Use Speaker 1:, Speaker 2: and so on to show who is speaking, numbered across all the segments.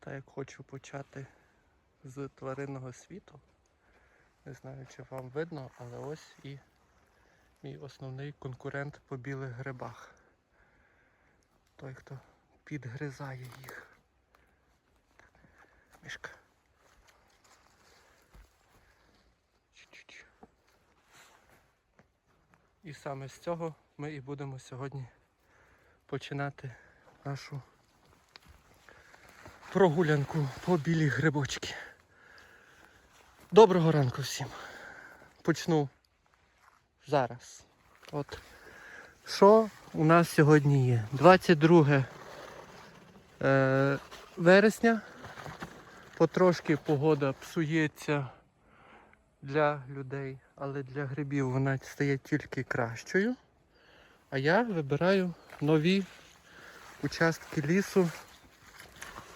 Speaker 1: Так як хочу почати з тваринного світу. Не знаю, чи вам видно, але ось і мій основний конкурент по білих грибах. Той, хто підгризає їх. Мішка. І саме з цього ми і будемо сьогодні починати нашу прогулянку по білі грибочки. Доброго ранку всім. Почну зараз. От. Що у нас сьогодні є? 22 е, вересня. Потрошки погода псується для людей, але для грибів вона стає тільки кращою. А я вибираю нові участки лісу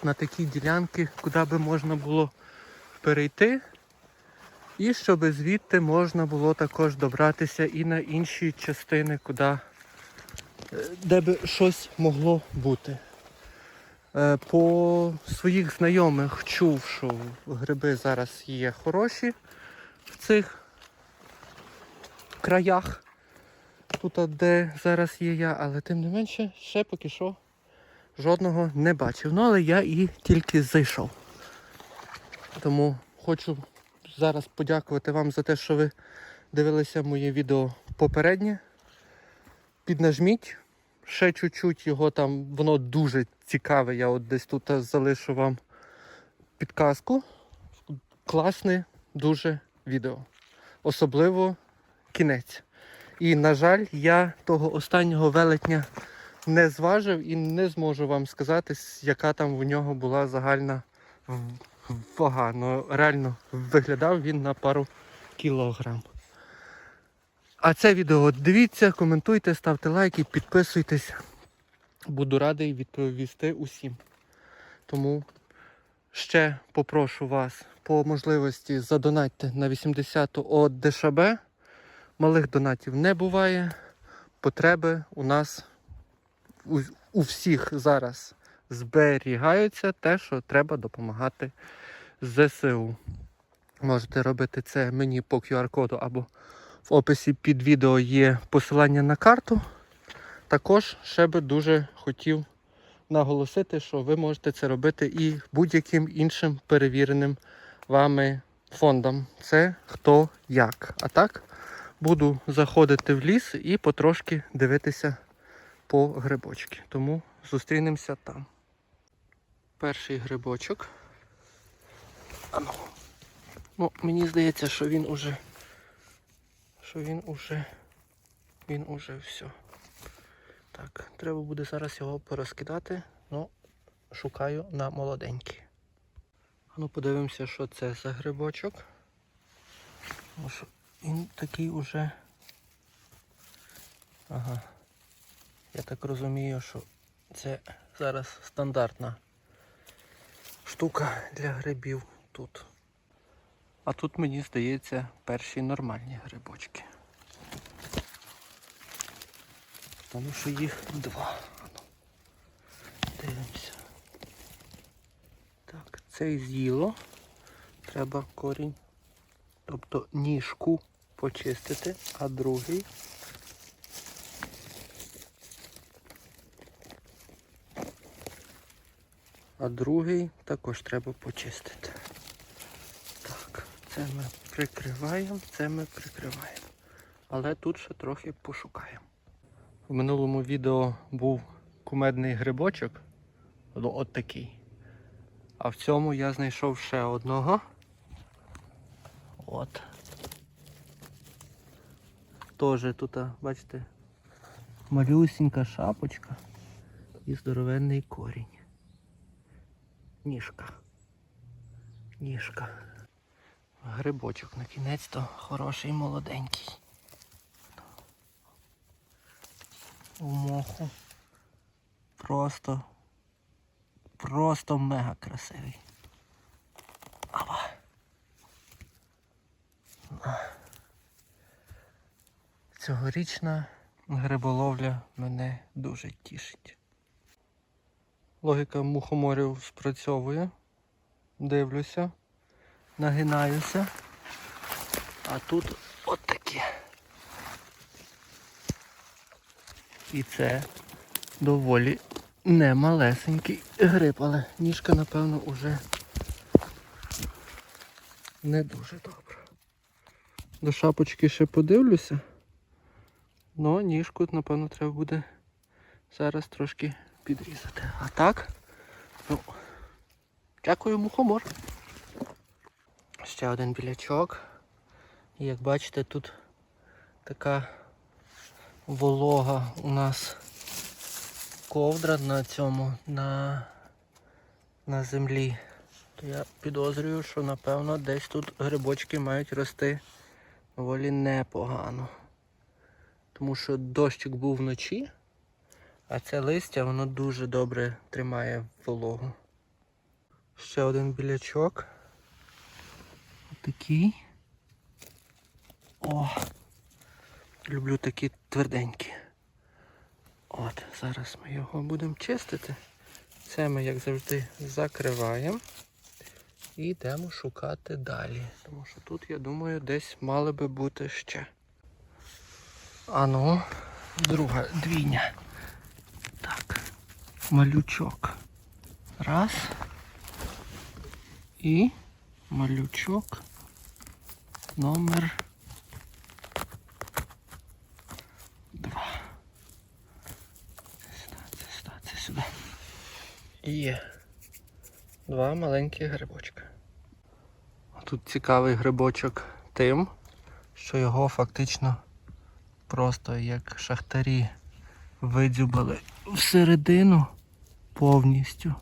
Speaker 1: на такі ділянки, куди би можна було перейти. І щоб звідти можна було також добратися і на інші частини, куди, е, де би щось могло бути. Е, По своїх знайомих чув, що гриби зараз є хороші в цих краях, тут, де зараз є я, але тим не менше, ще поки що жодного не бачив. Ну, але я і тільки зайшов. Тому хочу зараз подякувати вам за те, що ви дивилися моє відео попереднє. Піднажміть. Ще чуть-чуть його там, воно дуже цікаве. Я от десь тут залишу вам підказку. Класне дуже відео. Особливо кінець. І, на жаль, я того останнього велетня не зважив і не зможу вам сказати, яка там в нього була загальна вага. Ну, реально виглядав він на пару кілограм. А це відео дивіться, коментуйте, ставте лайки, підписуйтесь. Буду радий відповісти усім. Тому ще попрошу вас по можливості задонатьте на 80 от ДШБ. Малих донатів не буває. Потреби у нас у, у всіх зараз зберігаються те, що треба допомагати ЗСУ. Можете робити це мені по QR-коду або в описі під відео є посилання на карту. Також ще би дуже хотів наголосити, що ви можете це робити і будь-яким іншим перевіреним вами фондом. Це хто як. А так буду заходити в ліс і потрошки дивитися по грибочки. Тому зустрінемося там. Перший грибочок. Ну, мені здається, що він уже. Що він уже. Він уже все. Так, треба буде зараз його порозкидати. Ну, шукаю на молоденький. Ну, подивимося, що це за грибочок. Він такий уже. Ага. Я так розумію, що це зараз стандартна штука для грибів тут. А тут мені здається перші нормальні грибочки. Тому що їх два. Дивимося. Так, цей з'їло. Треба корінь, тобто ніжку почистити, а другий А другий також треба почистити. Так, це ми прикриваємо, це ми прикриваємо. Але тут ще трохи пошукаємо. В минулому відео був кумедний грибочок. ну, От такий. А в цьому я знайшов ще одного. От. Тоже тут, бачите, малюсінька шапочка і здоровенний корінь. Ніжка. Ніжка. Грибочок на кінець то хороший молоденький. У моху. Просто. Просто мега красивий. Ава. Цьогорічна гриболовля мене дуже тішить. Логіка мухоморів спрацьовує. Дивлюся, нагинаюся. А тут от такі. І це доволі немалесенький гриб, але ніжка, напевно, уже не дуже добра. До шапочки ще подивлюся. Ну, ніжку, напевно, треба буде зараз трошки підрізати. А так, ну, дякую, мухомор. Ще один білячок. І як бачите, тут така волога у нас ковдра на цьому, на, на землі. То я підозрюю, що напевно десь тут грибочки мають рости доволі непогано. Тому що дощик був вночі, а це листя воно дуже добре тримає вологу. Ще один білячок. Такий. О! Люблю такі тверденькі. От, зараз ми його будемо чистити. Це ми, як завжди, закриваємо. І йдемо шукати далі. Тому що тут, я думаю, десь мали би бути ще. А ну, друга двійня. Малючок. Раз. І малючок номер два. Сюди, це сюди, це сюди. Є. Два маленькі грибочка. Тут цікавий грибочок тим, що його фактично просто як шахтарі видзюбали всередину повністю.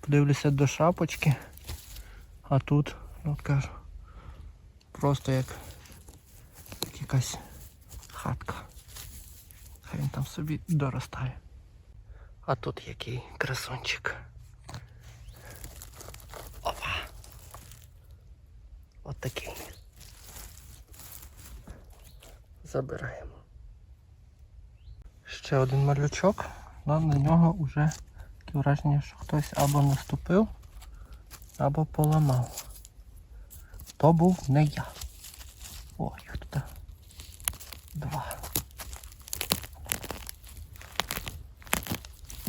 Speaker 1: Подивлюся до шапочки, а тут, ну от кажу, просто як, як якась хатка. Хай він там собі доростає. А тут який красунчик. Опа. От такий. Забираємо. Ще один малючок, але на нього вже таке враження, що хтось або наступив, або поламав. То був не я. О, їх тут два.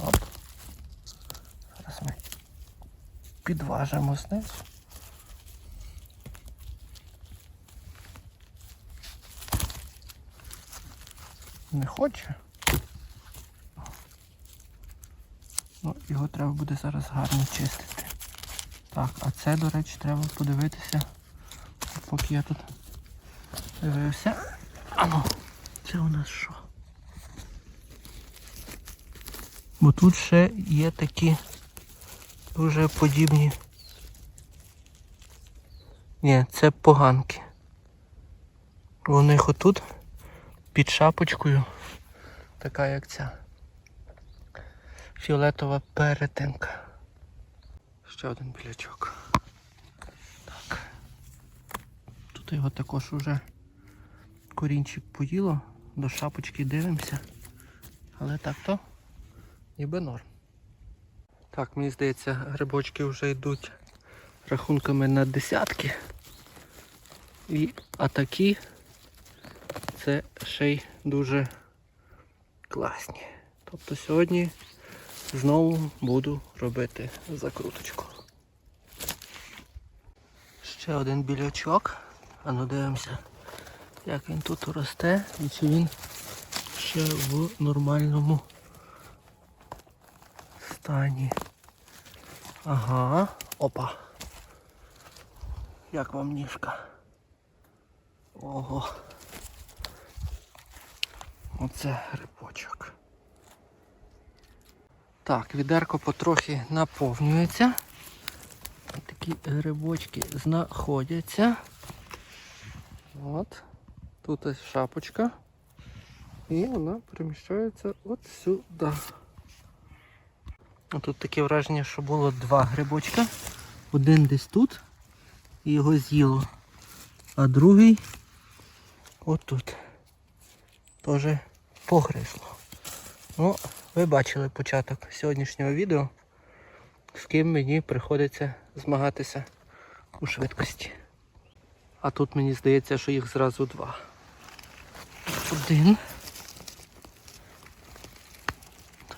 Speaker 1: Оп. Зараз ми підважимо знизу. Не хоче. Його треба буде зараз гарно чистити. Так, а це, до речі, треба подивитися, поки я тут дивився. Ану, це у нас що? Бо тут ще є такі дуже подібні. Ні, це поганки. У них отут під шапочкою, така як ця. Фіолетова перетинка. Ще один білячок. Так. Тут його також уже корінчик поїло, до шапочки дивимося. Але так то ніби норм. Так, мені здається, грибочки вже йдуть рахунками на десятки. І а такі це ще й дуже класні. Тобто сьогодні знову буду робити закруточку. Ще один білячок. А ну дивимося, як він тут росте і чи він ще в нормальному стані. Ага, опа. Як вам ніжка? Ого. Оце грибочок. Так, відерко потрохи наповнюється. Такі грибочки знаходяться. От. Тут ось шапочка. І вона переміщається от сюди. Тут таке враження, що було два грибочка. Один десь тут і його з'їло. А другий отут. Теж погризло. Ну, ви бачили початок сьогоднішнього відео. з ким мені приходиться змагатися у швидкості. А тут мені здається, що їх зразу два. Один.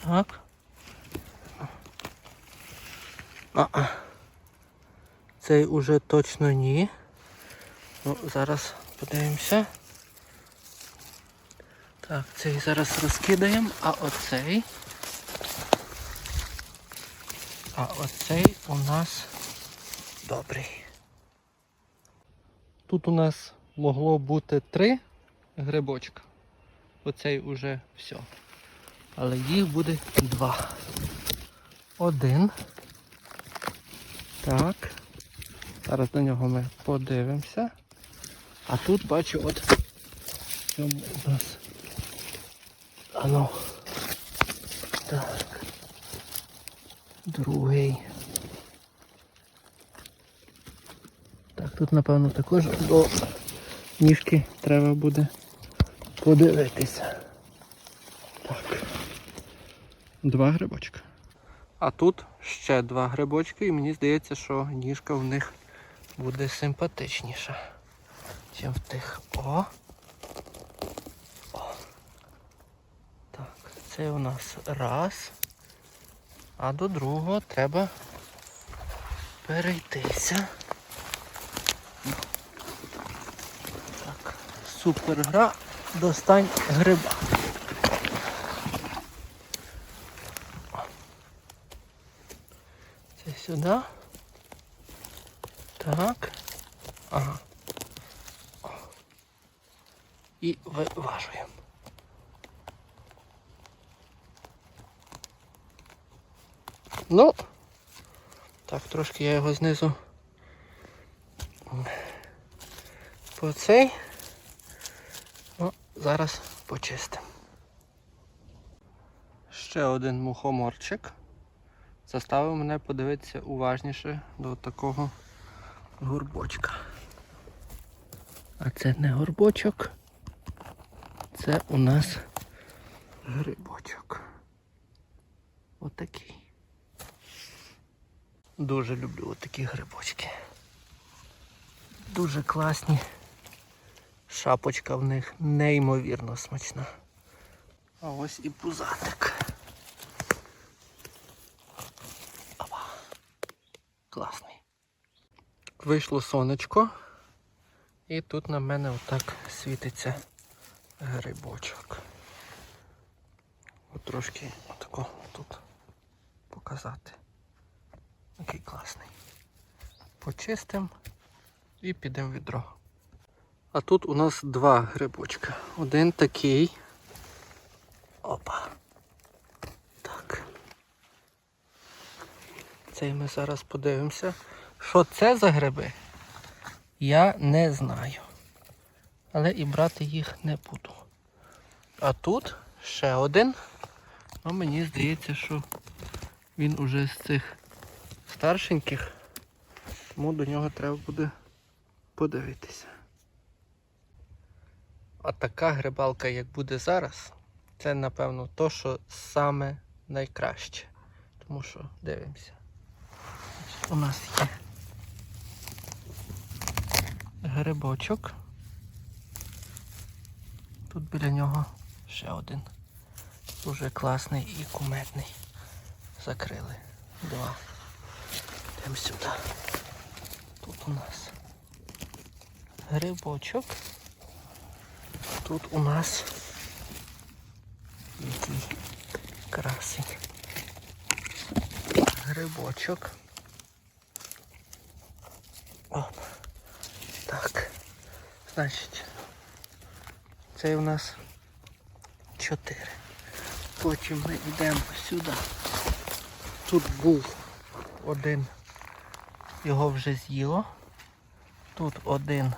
Speaker 1: Так. А-а. Цей уже точно ні. Ну, зараз подивимося. Так, цей зараз розкидаємо, а оцей. А оцей у нас добрий. Тут у нас могло бути три грибочка. Оцей уже все. Але їх буде два. Один. Так. Зараз на нього ми подивимося. А тут бачу от в цьому у нас. Ано. Так. Другий. Так, тут напевно також до ніжки треба буде подивитися. Так. Два грибочка. А тут ще два грибочки, і мені здається, що ніжка в них буде симпатичніша, ніж в тих. О! Так, це у нас раз. А до другого треба перейтися. Так, супер гра. Достань гриба. Це сюди. Так. Ага. І виважуємо. Ну, так, трошки я його знизу по цей. Ну, зараз почистимо. Ще один мухоморчик заставив мене подивитися уважніше до такого горбочка. А це не горбочок, це у нас грибочок. Отакий. Дуже люблю отакі грибочки. Дуже класні. Шапочка в них неймовірно смачна. А ось і пузатик. Опа. Класний. Вийшло сонечко. І тут на мене отак світиться грибочок. От трошки отако тут показати. Який класний. Почистимо і підемо в відро. А тут у нас два грибочка. Один такий. Опа. Так. Цей ми зараз подивимося. Що це за гриби? Я не знаю. Але і брати їх не буду. А тут ще один. Ну мені здається, що він уже з цих старшеньких, тому до нього треба буде подивитися. А така грибалка, як буде зараз, це напевно то, що саме найкраще. Тому що дивимося. У нас є грибочок. Тут біля нього ще один. Дуже класний і куметний. Закрили. Два. Йдемо сюди. Тут у нас грибочок. Тут у нас який красень. Грибочок. Оп. Так. Значить, цей у нас чотири. Потім ми йдемо сюди. Тут був один. Його вже з'їло. Тут один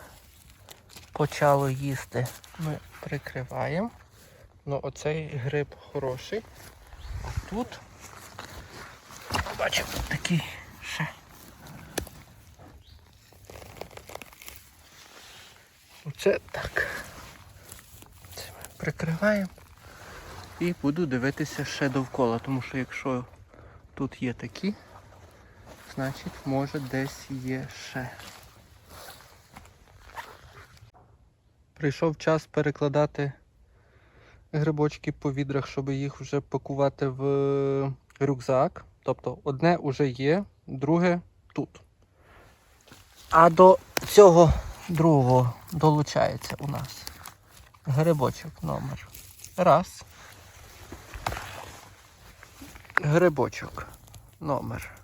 Speaker 1: почало їсти. Ми прикриваємо. Ну оцей гриб хороший. А тут бачимо такий ще. Оце так. Це ми прикриваємо. І буду дивитися ще довкола, тому що якщо тут є такі, значить, може десь є ще. Прийшов час перекладати грибочки по відрах, щоб їх вже пакувати в рюкзак. Тобто одне вже є, друге тут. А до цього другого долучається у нас грибочок номер. Раз. Грибочок номер.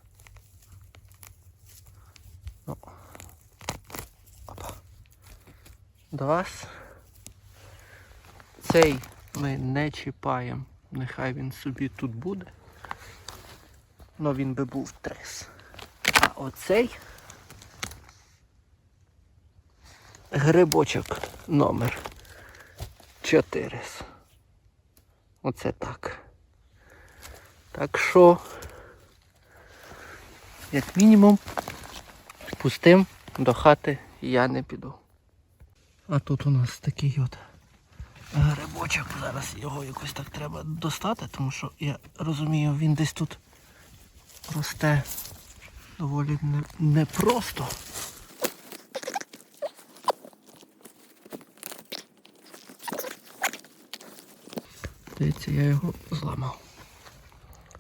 Speaker 1: Ну. Опа. Два. Цей ми не чіпаємо. Нехай він собі тут буде. Но він би був трес. А оцей грибочок номер 4. Оце так. Так що, як мінімум, пустим до хати я не піду. А тут у нас такий от грибочок. Зараз його якось так треба достати, тому що я розумію, він десь тут росте доволі не- непросто. Здається, я його зламав.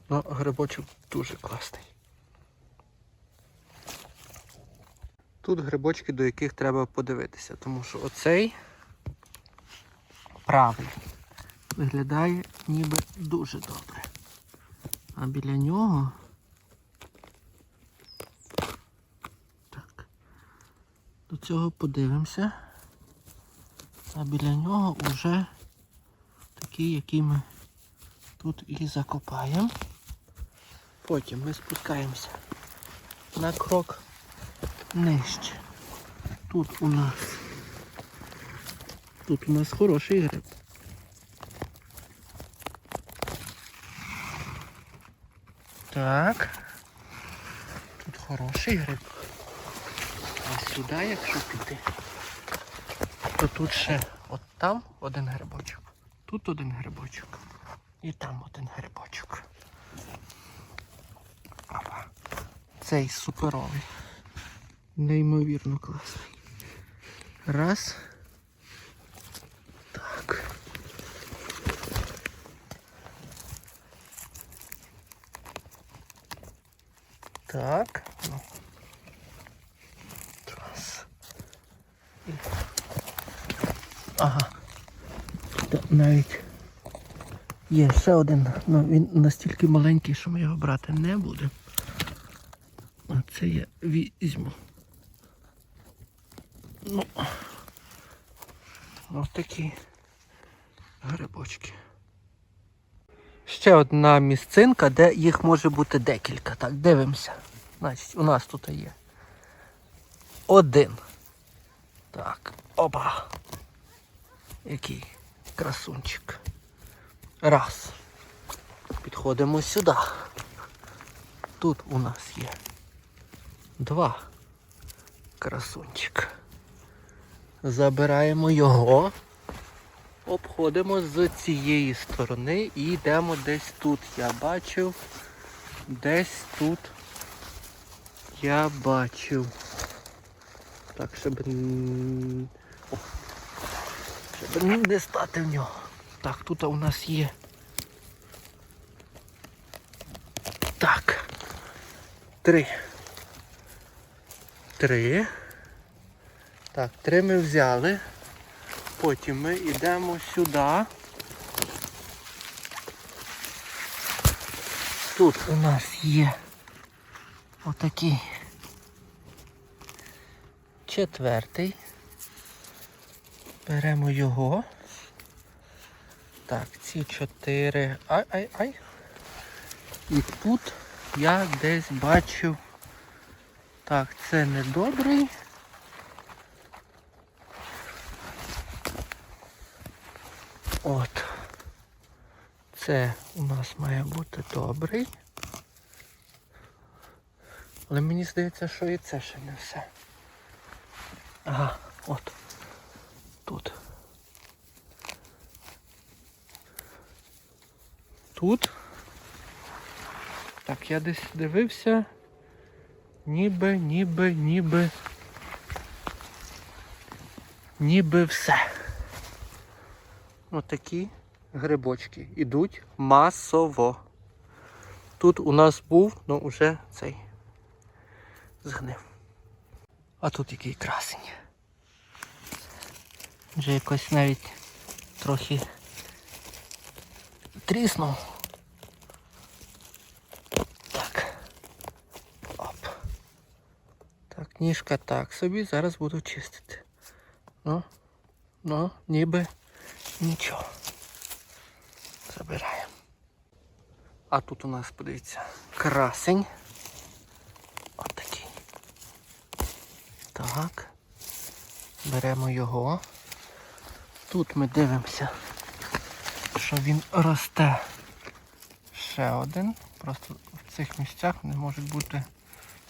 Speaker 1: Ну, грибочок дуже класний. Тут грибочки, до яких треба подивитися, тому що оцей правий виглядає ніби дуже добре. А біля нього. Так. До цього подивимося. А біля нього вже такий, який ми тут і закопаємо. Потім ми спускаємося на крок нижче. Тут у нас тут у нас хороший гриб. Так. Тут хороший гриб. А сюди, якщо піти, то тут ще от там один грибочок, тут один грибочок і там один грибочок. Цей суперовий. Неймовірно класний. Раз. Так. Так. Ну. Раз. Ага. Тут навіть є ще один, але він настільки маленький, що ми його брати не будемо. А це я візьму. Ну, ось такі грибочки. Ще одна місцинка, де їх може бути декілька. Так, дивимося. Значить, у нас тут є один. Так, опа. Який красунчик. Раз. Підходимо сюди. Тут у нас є два. Красунчик. Забираємо його. Обходимо з цієї сторони і йдемо десь тут. Я бачив. Десь тут я бачив. Так, щоб, О. щоб не стати в нього. Так, тут у нас є. Так. Три. Три. Так, три ми взяли. Потім ми йдемо сюди. Тут у нас є отакий четвертий. Беремо його. Так, ці чотири. Ай, ай, ай. І тут я десь бачив. Так, це не От. Це у нас має бути добрий. Але мені здається, що і це ще не все. Ага, от. Тут. Тут. Так, я десь дивився. ніби, ніби, ніби. Ніби все. Отакі грибочки ідуть масово. Тут у нас був, ну уже цей згнив. А тут який красень. Вже якось навіть трохи тріснув. Так. Оп. Так, ніжка так собі, зараз буду чистити. Ну, ну, ніби нічого. Забираємо. А тут у нас, подивіться, красень. Отакий. Так. Беремо його. Тут ми дивимося, що він росте. Ще один. Просто в цих місцях вони можуть бути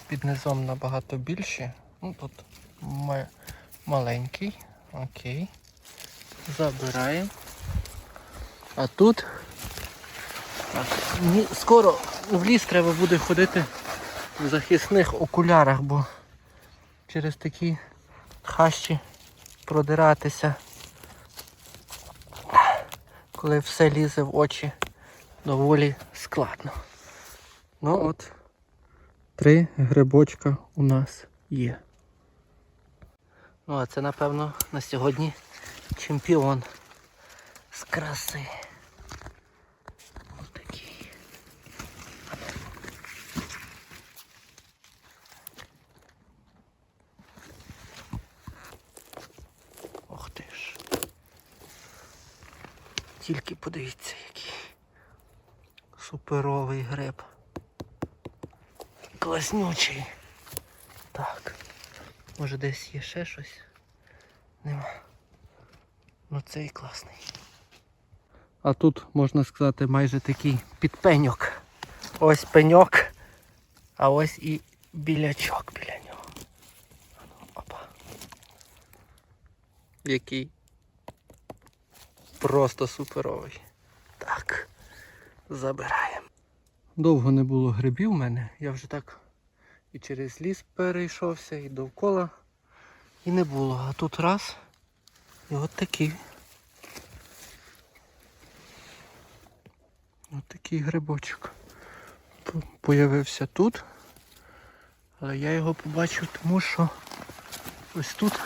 Speaker 1: під низом набагато більші. Ну тут ма- маленький. Окей. Забираємо. А тут скоро в ліс треба буде ходити в захисних окулярах, бо через такі хащі продиратися, коли все лізе в очі, доволі складно. Ну от, три грибочка у нас є. Ну а це напевно на сьогодні чемпіон з краси. Отакий. Ох ти ж. Тільки подивіться, який суперовий гриб. Класнючий. Так. Може десь є ще щось? Нема. Ну цей класний. А тут, можна сказати, майже такий підпеньок. Ось пеньок, а ось і білячок біля нього. Опа. Який просто суперовий. Так, забираємо. Довго не було грибів в мене. Я вже так і через ліс перейшовся, і довкола. І не було. А тут раз. І от такий. От такий грибочок. Появився тут. Але я його побачив, тому що ось тут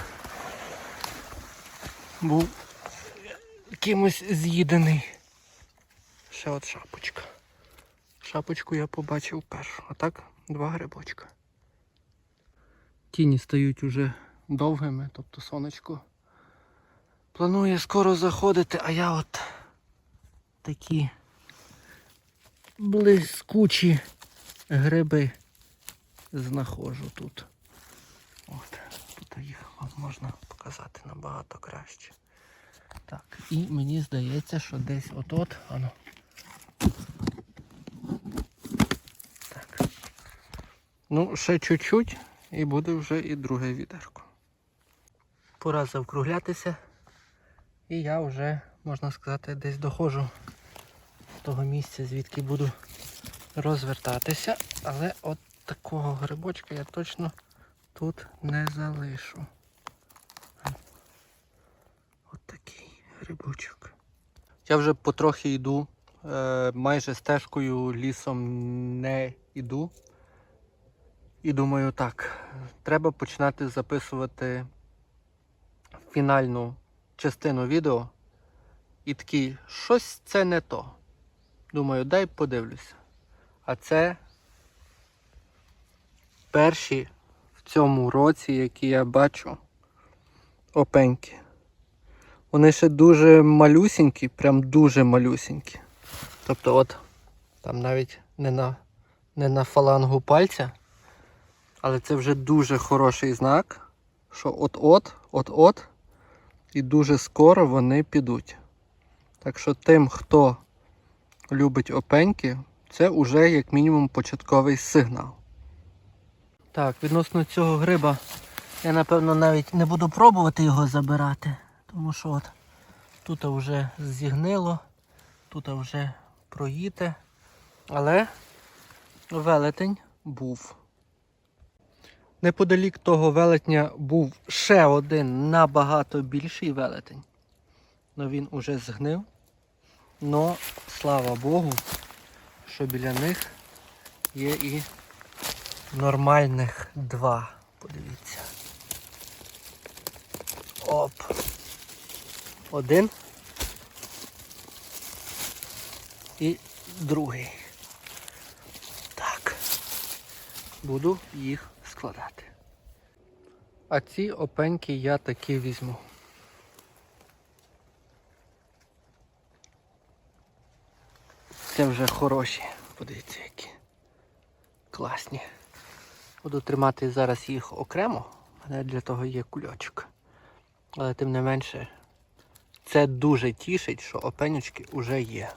Speaker 1: був кимось з'їдений. Ще от шапочка. Шапочку я побачив першу, а так два грибочка. Тіні стають уже довгими, тобто сонечко планує скоро заходити, а я от такі блискучі гриби знаходжу тут. От, тут їх вам можна показати набагато краще. Так, і мені здається, що десь от-от. Так. Ну, ще чуть-чуть і буде вже і друге відерко. Пора завкруглятися. І я вже, можна сказати, десь доходжу з того місця, звідки буду розвертатися. Але от такого грибочка я точно тут не залишу. От такий грибочок. Я вже потрохи йду, е, майже стежкою лісом не йду. І думаю, так, треба починати записувати фінальну частину відео. І такий, щось це не то. Думаю, дай подивлюся. А це перші в цьому році, які я бачу, опеньки. Вони ще дуже малюсінькі, прям дуже малюсінькі. Тобто от, там навіть не на, не на фалангу пальця. Але це вже дуже хороший знак, що от-от, от-от, і дуже скоро вони підуть. Так що тим, хто любить опеньки, це вже як мінімум початковий сигнал. Так, відносно цього гриба я напевно навіть не буду пробувати його забирати, тому що от тут вже зігнило, тут вже проїте. Але велетень був. Неподалік того велетня був ще один набагато більший велетень. Но він уже згнив. Но слава Богу, що біля них є і нормальних два. Подивіться. Оп. Один. І другий. Так. Буду їх складати. А ці опеньки я таки візьму. Це вже хороші. Подивіться, які класні. Буду тримати зараз їх окремо. Мене для того є кульочок. Але тим не менше, це дуже тішить, що опенючки вже є.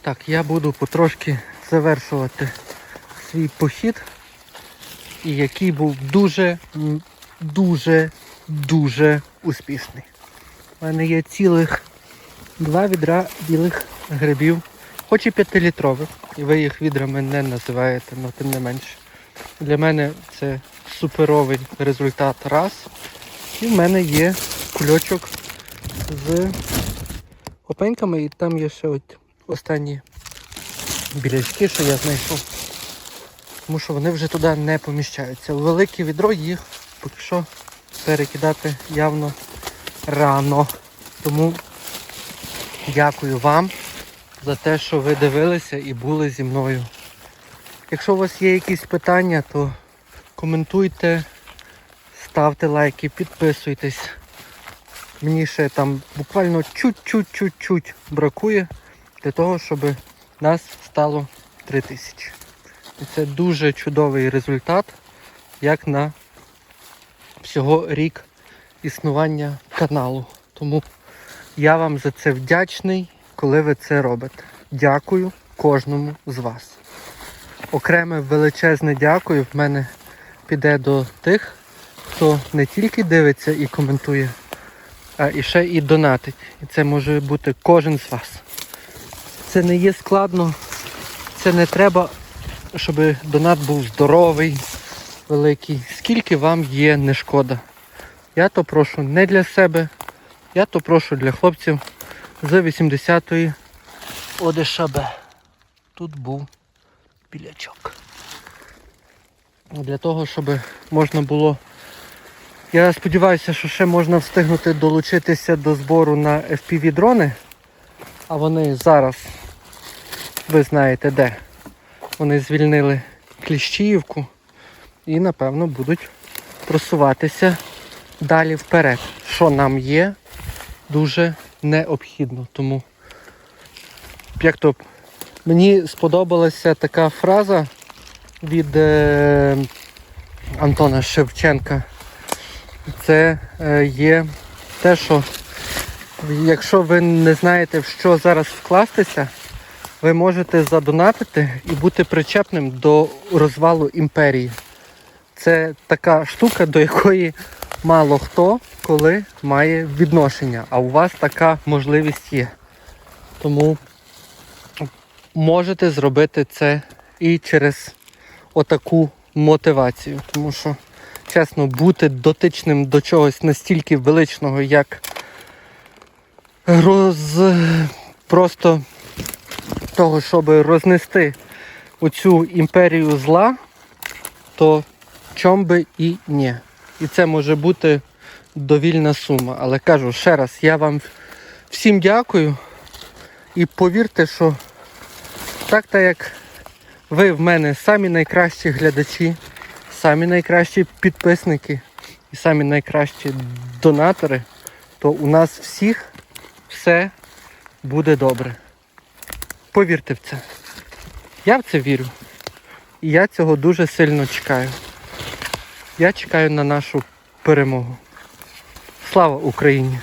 Speaker 1: Так, я буду потрошки завершувати свій похід, і який був дуже, дуже, дуже успішний. У мене є цілих два відра білих грибів, хоч і п'ятилітрових, і ви їх відрами не називаєте, але тим не менше. Для мене це суперовий результат раз. І в мене є кульочок з опеньками, і там є ще от останні білячки, що я знайшов. Тому що вони вже туди не поміщаються. У велике відро їх поки що перекидати явно рано. Тому дякую вам за те, що ви дивилися і були зі мною. Якщо у вас є якісь питання, то коментуйте, ставте лайки, підписуйтесь. Мені ще там буквально чуть-чуть-чуть-чуть бракує для того, щоб нас стало 3000. І це дуже чудовий результат, як на всього рік існування каналу. Тому я вам за це вдячний, коли ви це робите. Дякую кожному з вас. Окреме величезне дякую в мене піде до тих, хто не тільки дивиться і коментує, а і ще і донатить. І це може бути кожен з вас. Це не є складно, це не треба, щоб донат був здоровий, великий. Скільки вам є не шкода. Я то прошу не для себе, я то прошу для хлопців з 80-ї ОДШБ. Тут був білячок. Для того, щоб можна було. Я сподіваюся, що ще можна встигнути долучитися до збору на FPV дрони. А вони зараз, ви знаєте де. Вони звільнили Кліщіївку і напевно будуть просуватися далі вперед. Що нам є дуже необхідно. Тому як то мені сподобалася така фраза від е, Антона Шевченка. Це е, є те, що якщо ви не знаєте, в що зараз вкластися, ви можете задонатити і бути причепним до розвалу імперії. Це така штука, до якої мало хто коли має відношення, а у вас така можливість є. Тому можете зробити це і через отаку мотивацію. Тому що, чесно, бути дотичним до чогось настільки величного, як роз... просто того, щоб рознести оцю імперію зла, то чом би і ні. І це може бути довільна сума. Але кажу ще раз, я вам всім дякую. І повірте, що так та як ви в мене самі найкращі глядачі, самі найкращі підписники і самі найкращі донатори, то у нас всіх все буде добре. Повірте в це. Я в це вірю. І я цього дуже сильно чекаю. Я чекаю на нашу перемогу. Слава Україні!